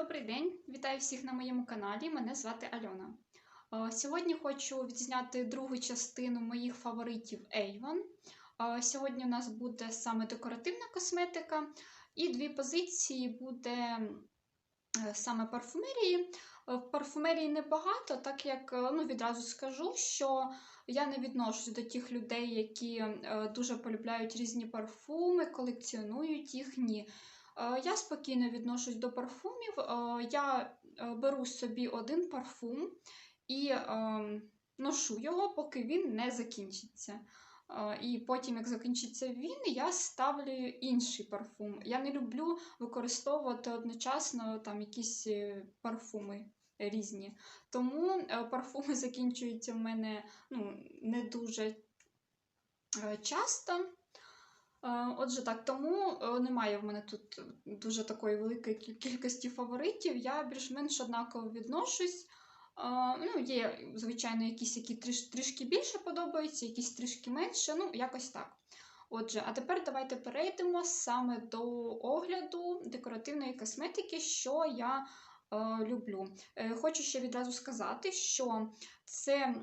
Добрий день, вітаю всіх на моєму каналі. Мене звати Альона. Е, Сьогодні хочу відзняти другу частину моїх фаворитів Avon. Е, Сьогодні у нас буде саме декоративна косметика, і дві позиції буде е, саме парфумерії. В парфумерії небагато, так як ну, відразу скажу, що я не відношусь до тих людей, які дуже полюбляють різні парфуми, колекціонують їх. Е, Я спокійно відношусь до парфумів. Е, Я е, беру собі один парфум і ношу його, поки він не закінчиться. І потім, як закінчиться він, я ставлю інший парфум. Я не люблю використовувати одночасно там якісь парфуми різні. Тому парфуми закінчуються в мене ну, не дуже часто. Е, Отже, так, тому е, немає в мене тут дуже такої великої кількості фаворитів. Я більш-менш однаково відношусь. Е, Ну, є, звичайно, якісь, які трішки більше подобаються, якісь трішки менше, ну, якось так. Отже, а тепер давайте перейдемо саме до огляду декоративної косметики, що я е, люблю. Е, хочу ще відразу сказати, що це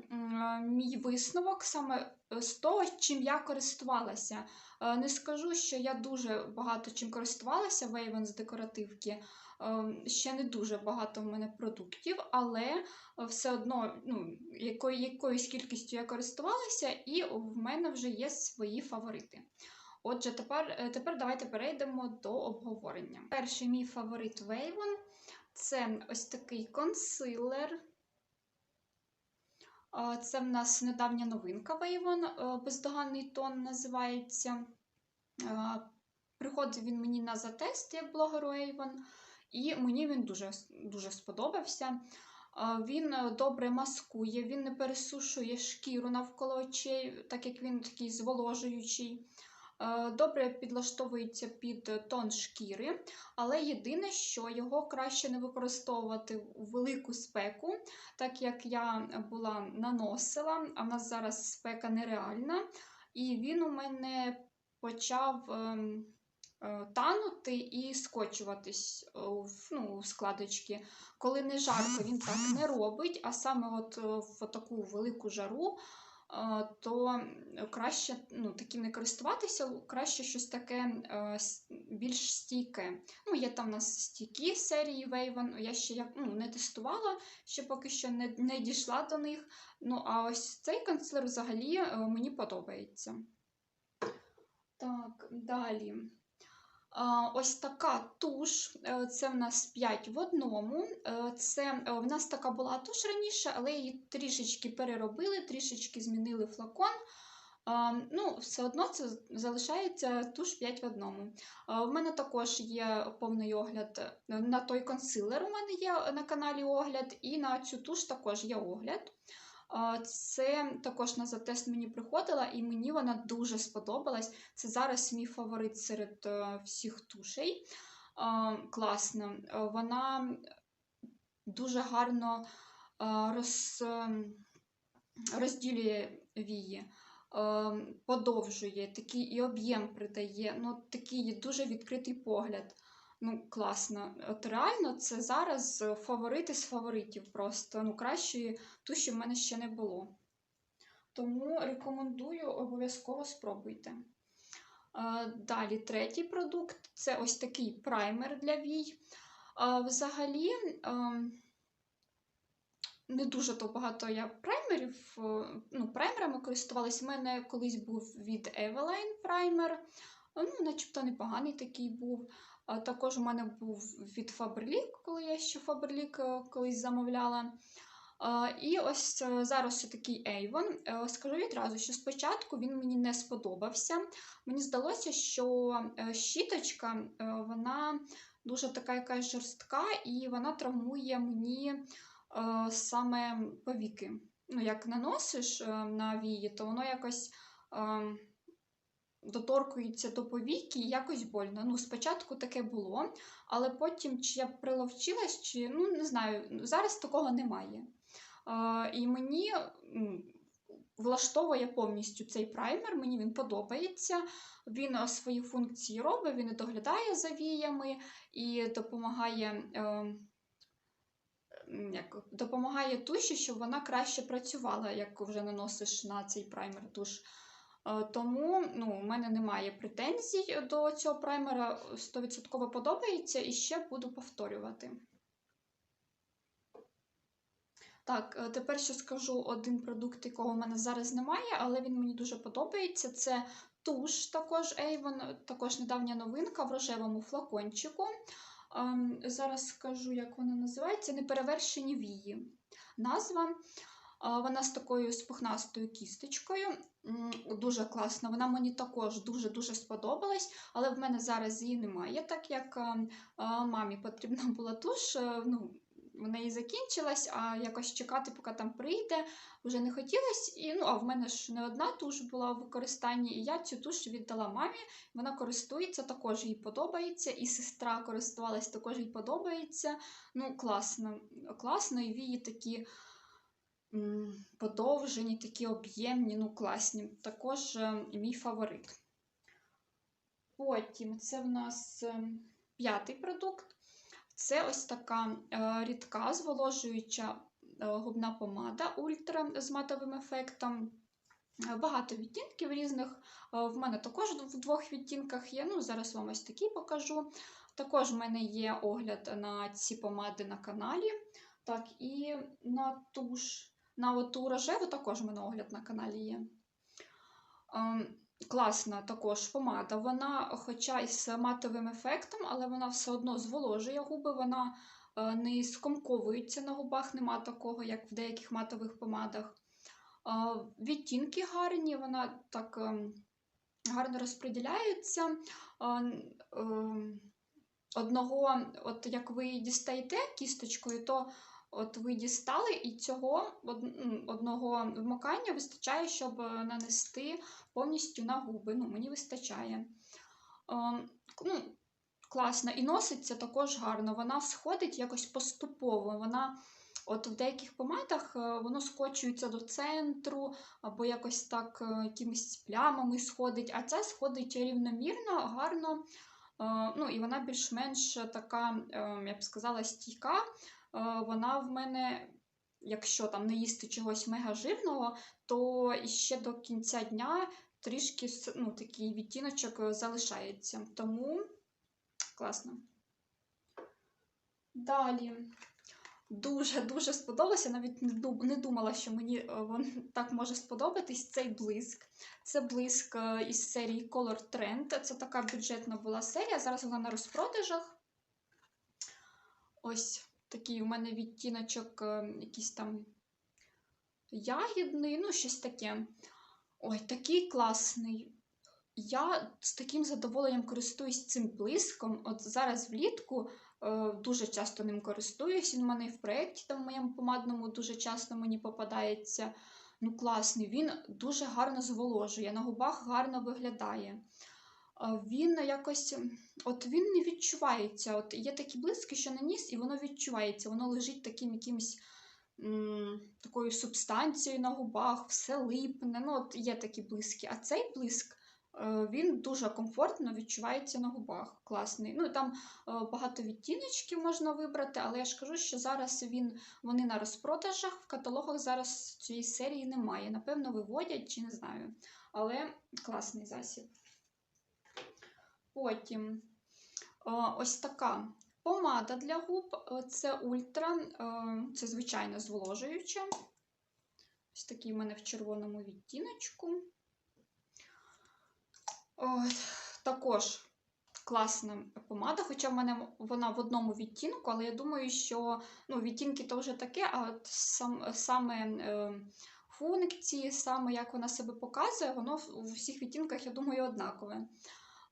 мій висновок саме е, з того, чим я користувалася. Е, Не скажу, що я дуже багато чим користувалася в Avon з декоративки. Е, Ще не дуже багато в мене продуктів, але е, все одно ну, якою, якоюсь кількістю я користувалася, і в мене вже є свої фаворити. Отже, тепер, е, тепер давайте перейдемо до обговорення. Перший мій фаворит в Avon – це ось такий консилер. Це в нас недавня новинка Avon, бездоганний тон називається. Приходив він мені на затест як блогеру Avon, і мені він дуже, дуже сподобався. Він е, добре маскує, він не пересушує шкіру навколо очей, так як він такий зволожуючий. Е, Добре підлаштовується під тон шкіри, але єдине, що його краще не використовувати у велику спеку, так як я була наносила, а в нас зараз спека нереальна, і він у мене почав ем, е, танути і скочуватись е, в, ну, у складочки. Коли не жарко, він так не робить, а саме от в таку велику жару. Е, То краще ну, таким не користуватися, краще щось таке е, більш стійке. Ну, є там у нас стійкі серії Вейван, я ще ну, не тестувала, ще поки що не, не дійшла до них. Ну, а ось цей канцлер взагалі е, мені подобається. Так, далі. Ось така туш. е, Це в нас 5 в одному. Е, Це е, в нас така була туш раніше, але її трішечки переробили, трішечки змінили флакон. Ну, все одно це залишається туш 5 в одному. В мене також є повний огляд на той консилер. У мене є на каналі огляд, і на цю туш також є огляд. Це також на затест мені приходила, і мені вона дуже сподобалась. Це зараз мій фаворит серед е, всіх тушей. Класна. Е, Вона дуже гарно е, роз, розділює вії, подовжує, такий і об'єм придає, ну, такий дуже відкритий погляд. Ну, класно. От реально, це зараз е, фаворити з фаворитів просто. Ну, кращої туші в мене ще не було. Тому рекомендую, обов'язково спробуйте. Е, Далі третій продукт це ось такий праймер для вій. Е, Взагалі, не дуже то багато я праймерів, ну, праймерами користувалась. У мене колись був від Eveline праймер, ну, начебто непоганий такий був. Також у мене був від Faberlic, коли я ще Faberlic е, колись замовляла. І ось е, зараз ще такий Avon. Е, Скажу відразу, що спочатку він мені не сподобався. Мені здалося, що щіточка вона дуже така якась жорстка, і вона травмує мені саме повіки. Ну, як наносиш на вії, то воно якось доторкується до повіки якось больно. Ну, спочатку таке було, але потім чи я приловчилась, чи ну не знаю, зараз такого немає. Е, і мені влаштовує повністю цей праймер. Мені він подобається. Він е, свої функції робить, він доглядає за віями і допомагає. Е, як, допомагає туші, щоб вона краще працювала, як вже наносиш на цей праймер туш. Е, тому ну, у мене немає претензій до цього праймера. 100% подобається і ще буду повторювати. Так, е, тепер ще скажу один продукт, якого в мене зараз немає, але він мені дуже подобається. Це туш, також Avon, також недавня новинка в рожевому флакончику. Ем, зараз скажу, як вона називається. Неперевершені вії. Назва. Вона з такою спухнастою кісточкою. Дуже класна. Вона мені також дуже-дуже сподобалась, але в мене зараз її немає, так як мамі потрібна була туш. Е, ну, в неї закінчилась, а якось чекати, поки там прийде, вже не хотілося. І, ну, А в мене ж не одна туш була в використанні, і я цю туш віддала мамі. Вона користується, також їй подобається. І сестра користувалась, також їй подобається. Ну, класно, класно, і вії такі м, подовжені, такі об'ємні, ну, класні. Також е, мій фаворит. Потім це в нас е, п'ятий продукт. Це ось така е, рідка зволожуюча губна помада ультра з матовим ефектом. Багато відтінків різних. В мене також в двох відтінках є. Ну, Зараз вам ось такий покажу. Також в мене є огляд на ці помади на каналі. Так, І на туш, на оту рожеву також в мене огляд на каналі є. Ем, класна також помада. Вона, хоча й з матовим ефектом, але вона все одно зволожує губи, вона е, не скомковується на губах, нема такого, як в деяких матових помадах. Е, відтінки гарні, вона так ем, гарно розподіляється. Е, одного, от як ви дістаєте кісточкою, то От ви дістали, і цього одного вмикання вистачає, щоб е, нанести повністю на губи. Ну, Мені вистачає. Ем, ну, Класно. І носиться також гарно. Вона сходить якось поступово. Вона от В деяких помадах е, воно скочується до центру, або якось так е, якимись плямами сходить, а це сходить рівномірно, гарно. Ну, І вона більш-менш така, ем, я б сказала, стійка. Е, вона в мене, якщо там не їсти чогось мега жирного, то ще до кінця дня трішки ну, такий відтіночок е, залишається. Тому класно. Далі. Дуже-дуже сподобалося. Навіть не думала, що мені е, так може сподобатись цей блиск. Це блиск із серії Color Trend. Це така бюджетна була серія. Зараз вона на розпродажах. Ось Такий у мене відтіночок, е, якийсь там ягідний, ну, щось таке. Ой, такий класний. Я з таким задоволенням користуюсь цим блиском. От зараз влітку е, дуже часто ним користуюсь. Він у мене і в проєкті там в моєму помадному дуже часто мені попадається. Ну, класний, він дуже гарно зволожує, на губах гарно виглядає він якось от він не відчувається. От Є такі блиски, що наніс, і воно відчувається, воно лежить таким якимось м, такою субстанцією на губах, все липне. ну от Є такі блиски. А цей блиск е, він дуже комфортно відчувається на губах. Класний. Ну Там е, багато відтіночків можна вибрати, але я ж кажу, що зараз він, вони на розпродажах, в каталогах зараз цієї серії немає. Напевно, виводять чи не знаю. Але класний засіб. Потім ось така помада для губ це ультра, це звичайно зволожуюча. Ось такий в мене в червоному відтіночку. Також класна помада, хоча в мене вона в одному відтінку, але я думаю, що ну, відтінки то вже таке, а от сам, саме е, функції, саме як вона себе показує, воно у всіх відтінках, я думаю, однакове.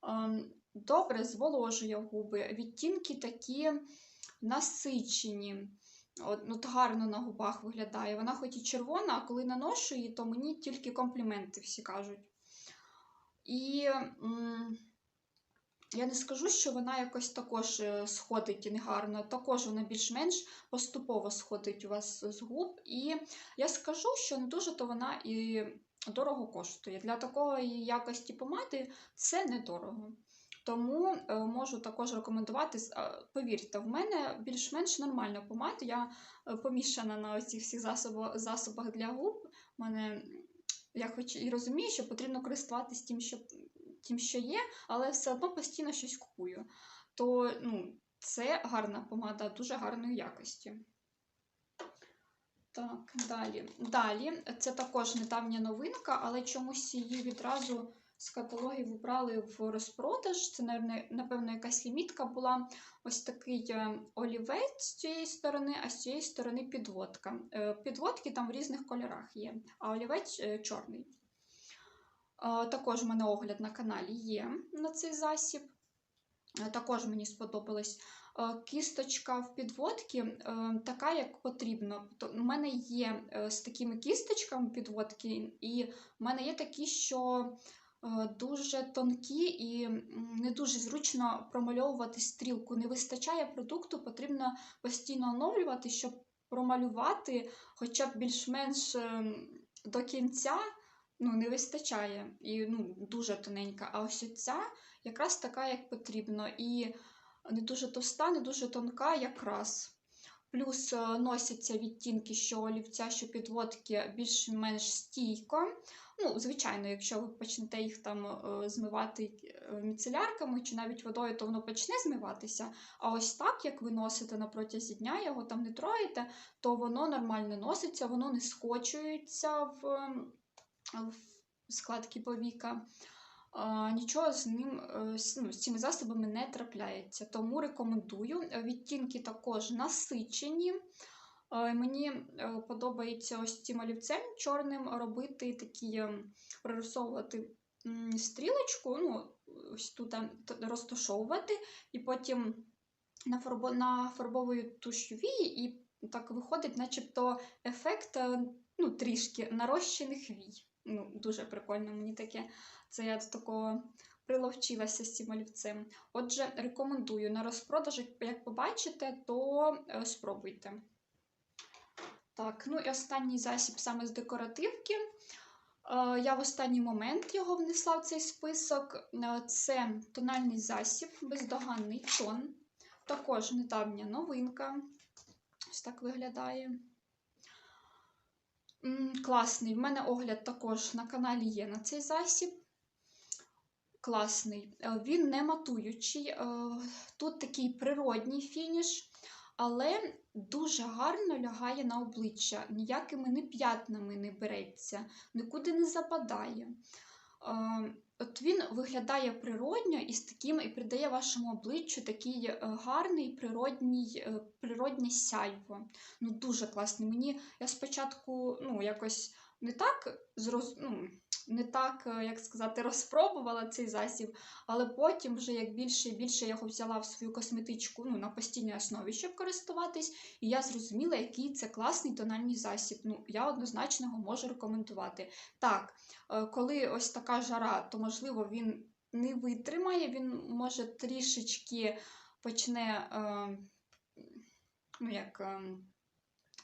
Ем, добре зволожує губи, відтінки такі насичені. От, ну, Гарно на губах виглядає. Вона хоч і червона, а коли наношу її, то мені тільки компліменти всі кажуть. І м я не скажу, що вона якось також е, сходить негарно. Також вона більш-менш поступово сходить у вас з губ. І я скажу, що не дуже то вона і дорого коштує. Для такої якості помади це недорого. Тому е, можу також рекомендувати. с- Повірте, в мене більш-менш нормальна помада. Я е, помішана на цих всіх засобах, засобах для губ. Мене я хоч і розумію, що потрібно користуватись тим, що, тим, що є, але все одно постійно щось купую. То ну, це гарна помада, дуже гарної якості. Так, далі. Далі, це також недавня новинка, але чомусь її відразу з каталогів убрали в розпродаж. Це, напевно, якась лімітка була. Ось такий е, олівець з цієї сторони, а з цієї сторони підводка. Е, Підводки там в різних кольорах є, а олівець е, чорний. Також в мене огляд на каналі є на цей засіб. Також мені сподобалось. Е, Кісточка в підводці е, така, як потрібно. То У мене є е, з такими кісточками підводки, і в мене є такі, що дуже тонкі і не дуже зручно промальовувати стрілку. Не вистачає продукту, потрібно постійно оновлювати, щоб промалювати хоча б більш-менш до кінця. Ну, не вистачає і ну, дуже тоненька. А ось ця якраз така, як потрібно. І не дуже товста, не дуже тонка, якраз. Плюс е, носяться відтінки, що олівця, що підводки більш-менш стійко. Ну, звичайно, якщо ви почнете їх там е, змивати е, міцелярками чи навіть водою, то воно почне змиватися. А ось так, як ви носите на протязі дня, його там не троїте, то воно нормально носиться, воно не скочується в, в складки повіка. Нічого з ним е, ну, з цими засобами не трапляється. Тому рекомендую. Відтінки також насичені. Е, Мені е, подобається ось цим олівцем чорним робити такі, ем, прорисовувати стрілочку, ну, ось тут розташовувати, і потім нафарбо- нафарбовую туш'ю вії, і так виходить, начебто ефект ну, трішки нарощених вій. Ну, дуже прикольно мені таке. Це я до такого приловчилася з цим олівцем. Отже, рекомендую на розпродаж, як- як побачите, то е, спробуйте. Так, ну і останній засіб саме з декоративки. Е, Я в останній момент його внесла в цей список. Е, Це тональний засіб, бездоганний тон. Також недавня новинка. Ось так виглядає. Класний. В мене огляд також на каналі є на цей засіб. Класний. Е, Він не матуючий. е, Тут такий природній фініш, але дуже гарно лягає на обличчя. Ніякими не п'ятнами не береться, нікуди не западає. От він виглядає природньо і з таким і придає вашому обличчю такий е, гарний природній, е, природнє сяйво. Ну, дуже класний. Мені я спочатку ну, якось не так зроз... ну, не так, е, як сказати, розпробувала цей засіб, але потім, вже як більше і більше я його взяла в свою косметичку ну, на постійній основі, щоб користуватись, і я зрозуміла, який це класний тональний засіб. Ну, я однозначно його можу рекомендувати. Так, е, коли ось така жара, то можливо він не витримає, він може трішечки почне. Е, ну, як е,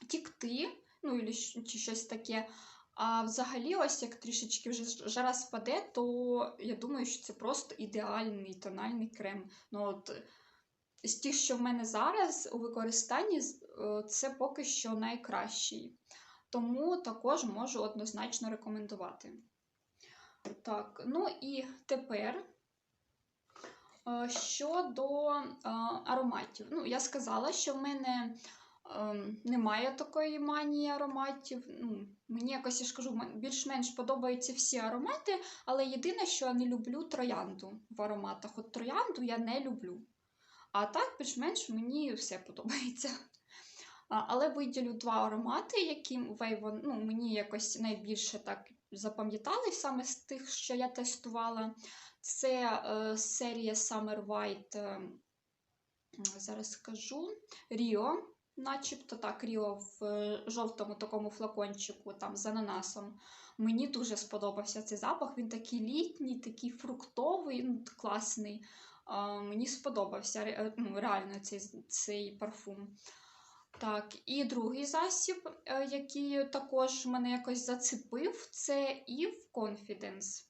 тікти, ну, чи щось таке. А взагалі, ось як трішечки вже жара спаде, то я думаю, що це просто ідеальний тональний крем. Ну, от, з тих, що в мене зараз у використанні, е, це поки що найкращий. Тому також можу однозначно рекомендувати. Так, ну і тепер е, щодо е, ароматів. Ну, я сказала, що в мене ем, немає такої манії ароматів. Ну, мені якось я ж кажу, більш-менш подобаються всі аромати, але єдине, що я не люблю троянду в ароматах. От троянду я не люблю. А так, більш-менш мені все подобається. Але виділю два аромати, які Вейвон, ну, мені якось найбільше так запам'ятали саме з тих, що я тестувала. Це е, серія Summer White, е, зараз скажу, Ріо, начебто так, Ріо в е, жовтому такому флакончику, там з ананасом. Мені дуже сподобався цей запах. Він такий літній, такий фруктовий, ну, класний. А, Мені сподобався ну, реально цей, цей парфум. Так, і другий засіб, е, який також мене якось зацепив, це Eve Confidence.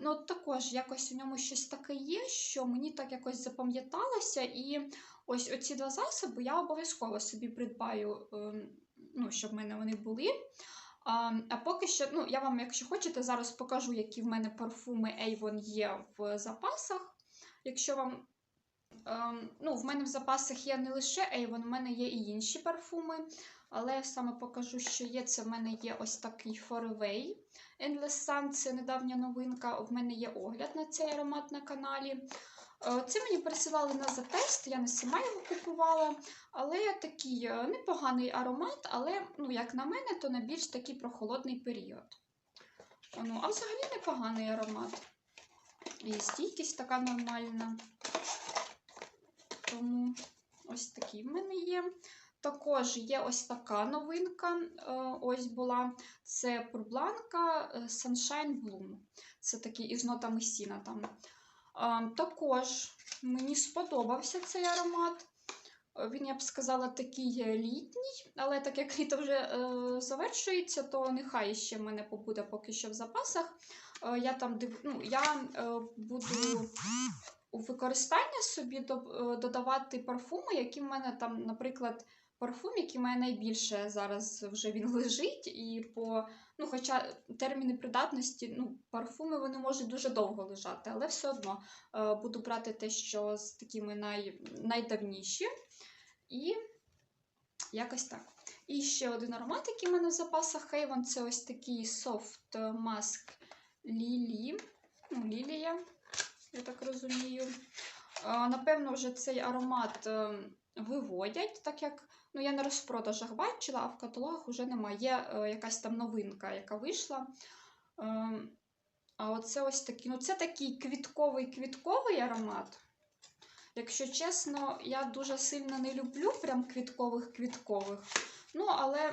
Ну, також якось у ньому щось таке є, що мені так якось запам'яталося. І ось оці два засоби я обов'язково собі придбаю, ем, ну, щоб в мене вони були. А, а поки що, ну, я вам, якщо хочете, зараз покажу, які в мене парфуми Avon є в запасах. Якщо вам. Ем, ну, в мене в запасах є не лише Avon, в мене є і інші парфуми. Але я саме покажу, що є. Це в мене є ось такий Forever Endless Sun, це недавня новинка. В мене є огляд на цей аромат на каналі. Е, Це мені присилали на затест, я не сама його купувала. Але такий е, непоганий аромат, але, ну, як на мене, то на більш такий прохолодний період. Ну, а взагалі непоганий аромат. І стійкість така нормальна. Тому ось такий в мене є. Також є ось така новинка. е, Ось була. Це Пурбланка Sunshine Bloom. Це такий із нотами сіна там. Е, Також мені сподобався цей аромат. Е, Він, я б сказала, такий літній, але так як літо вже е, завершується, то нехай ще в мене побуде поки що в запасах. Е, я там див... ну, я е, буду у використання собі е, додавати парфуми, які в мене там, наприклад, парфум, який має найбільше зараз вже він лежить, і по, ну, хоча терміни придатності, ну, парфуми вони можуть дуже довго лежати, але все одно е, буду брати те, що з такими най, найдавніші. І якось так. І ще один аромат, який в мене в запасах Avon, це ось такий Soft Mask Lily. Ну, Лілія, я так розумію. Е, Напевно, вже цей аромат е, виводять, так як ну, я на розпродажах бачила, а в каталогах вже немає. Є е, якась там новинка, яка вийшла. Е, А оце ось такий, ну це такий квітковий-квітковий аромат. Якщо чесно, я дуже сильно не люблю прям квіткових-квіткових. Ну, але,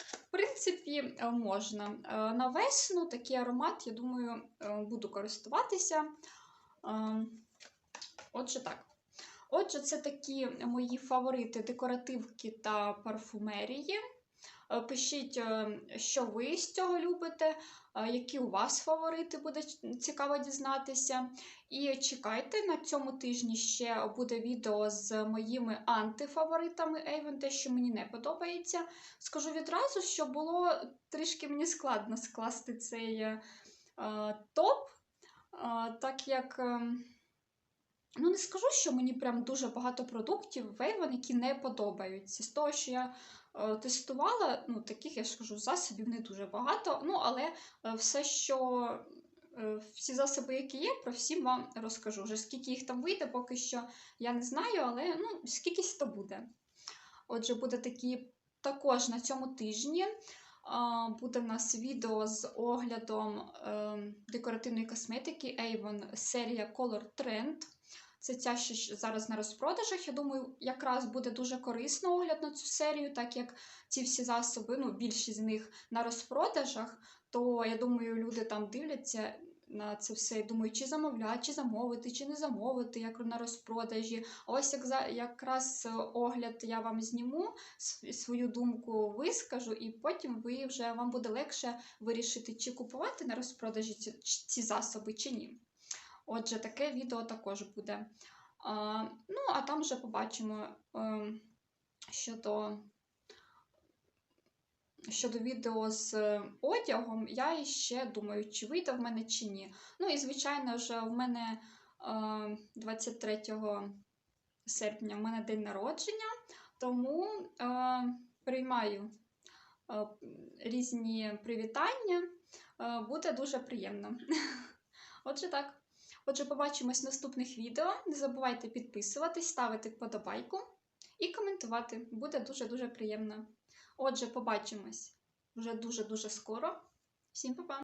в принципі, е, можна. Е, На весну такий аромат, я думаю, е, буду користуватися. Отже, так. Отже, це такі мої фаворити декоративки та парфумерії. Е, Пишіть, е, що ви з цього любите, е, які у вас фаворити, буде цікаво дізнатися. І чекайте, на цьому тижні ще буде відео з моїми антифаворитами Avon, те, що мені не подобається. Скажу відразу, що було трішки мені складно скласти цей топ, так як. Ну, не скажу, що мені прям дуже багато продуктів в Avon, які не подобаються. З того, що я е, тестувала, ну, таких, я ж кажу, засобів не дуже багато. Ну, але е, все, що е, всі засоби, які є, про всі вам розкажу. Вже скільки їх там вийде, поки що я не знаю, але ну, скількись то буде. Отже, буде такі також на цьому тижні. Буде в нас відео з оглядом е, декоративної косметики Avon серія Color Trend. Це ця що зараз на розпродажах. Я думаю, якраз буде дуже корисно огляд на цю серію, так як ці всі засоби, ну, більшість з них на розпродажах, то я думаю, люди там дивляться на це все і думають, чи замовляти, чи замовити, чи не замовити, як на розпродажі. Ось як якраз е, огляд я вам зніму, свою думку вискажу, і потім ви вже вам буде легше вирішити, чи купувати на розпродажі ці, ці засоби, чи ні. Отже, таке відео також буде. А, ну, а там вже побачимо ем, щодо, щодо відео з е, одягом. Я ще думаю, чи вийде в мене, чи ні. Ну і, звичайно ж, в мене е, 23 серпня в мене день народження, тому е, приймаю е, різні привітання. Е, буде дуже приємно. Отже, так. Отже, побачимось в наступних відео. Не забувайте підписуватись, ставити вподобайку і коментувати. Буде дуже-дуже приємно. Отже, побачимось вже дуже-дуже скоро. Всім па-па!